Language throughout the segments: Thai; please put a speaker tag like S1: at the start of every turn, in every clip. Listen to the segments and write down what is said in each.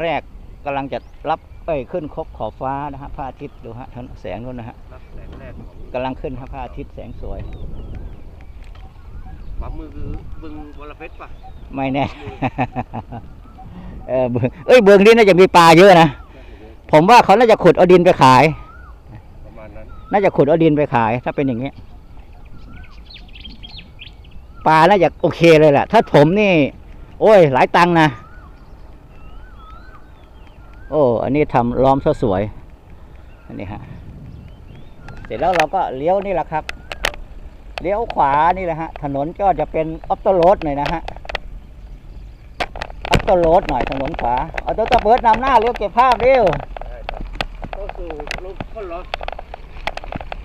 S1: แรกกำลังจะรับเอ้ยขึ้นคบขอบฟ้านะฮะพระอาทิตย์ดูฮะทางแสงนู้นนะฮะ
S2: รับแสงแรกของ
S1: กำลังขึ้นฮะพระอาทิตย์แสงสวย
S2: ขวามือคือบึงวรเพชรป่ะ
S1: ไม่แน่ เออเบืองเอ้ยเบืองนี้น่าจะมีปลาเยอะนะ ผมว่าเขาน่าจะขุดเอาดินไปขาย
S2: ประมาณนั้น
S1: น่าจะขุดเอาดินไปขาย ถ้าเป็นอย่างนี้ปลาน่าจะโอเคเลยแหละถ้าถมนี่ โอ้ย หลายตังค์นะโอ้อันนี้ทำล้อมซะสวยอันนี้ฮะเสร็จแล้วเราก็เลี้ยวนี่แหละครับ เลี้ยวขวานี่แหละฮะถนนก็จะเป็นออฟโตโรดหน่อยนะฮะออฟโตโรดหน่อยถนนขวาเอาตัวตะเบิดนำหน้าเลี้ยวเก็บภาพเร็ว
S2: ได้ครับก็สู่ลูกคนรถ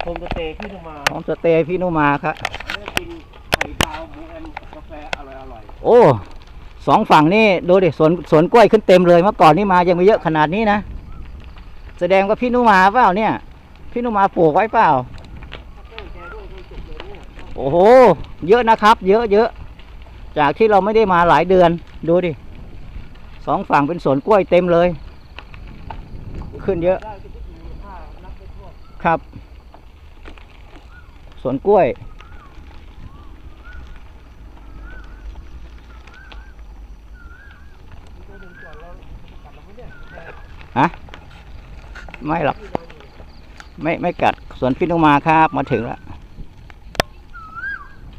S2: โฮมสเตย์ที่นมา
S1: พร้อมสเตย์พี่นุมาครับ
S2: ได้กินไข่ดาวหมูแอนกาแฟอร่อยอร่อย
S1: โอ้ สองฝั่งนี่ดูดิสวนสวนกล้วยขึ้นเต็มเลยเมื่อก่อนนี่มายังไม่เยอะขนาดนี้นะ แสดงว่าพี่นุมาเปล่าเนี่ย พี่นุมาปลูกไว้เปล่า โอ้โห เยอะนะครับ เยอะเยอะจากที่เราไม่ได้มาหลายเดือนดูดิสองฝั่งเป็นสวนกล้วยเต็มเลย ขึ้นเยอะ ครับสวนกล้วย
S2: ตัวหนึ่งก่อนแล้วกัดเราไม่เนี่ย
S1: ฮะไม่หรอก ไม่ไม่กัดสวนพินุมาครับ มาถึงแล้ว